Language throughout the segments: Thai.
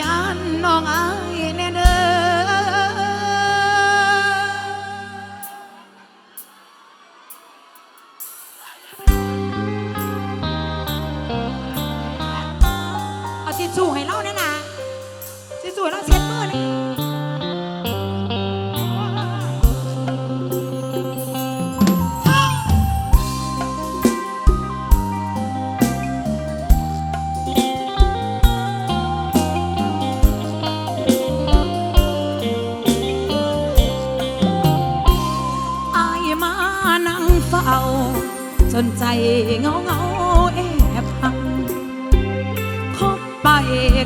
ยานน้องอาย เงาเงาแอบหักคบไป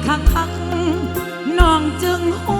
ครั้งครั้น้องจึงหัว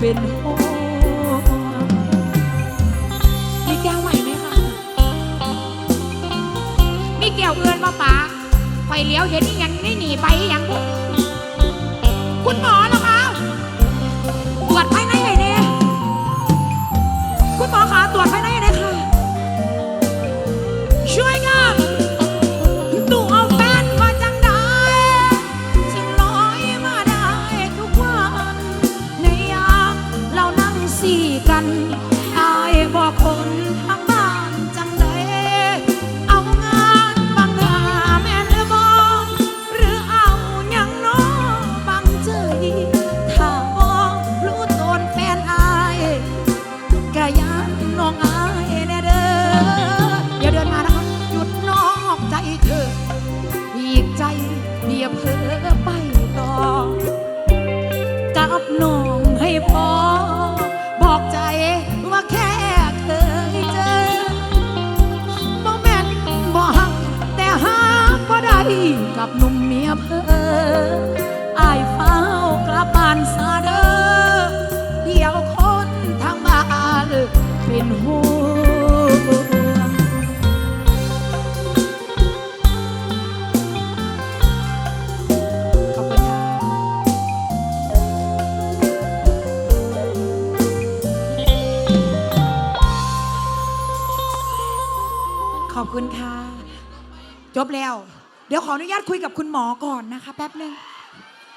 เป็นห่มีแก้วใหม่ไหมคะมีแก้วเอื้อนมาป๋าไฟเลี้ยวเห็นยังไม่หนีไปอีหยัง คุณหมอเหรอคะ กับน้องให้พอ บอกใจว่าแค่เคยเจอบ่แม่นบ่หักแต่หาบ่ได้กับหนุ่มเมียเพออายเฝ้ากลับบ้านซาเด้อเดี่ยวคนทางบ้านเป็นห่วง ขอบคุณค่ะ จบแล้ว เดี๋ยวขออนุญาตคุยกับคุณหมอก่อนนะคะ แป๊บหนึ่ง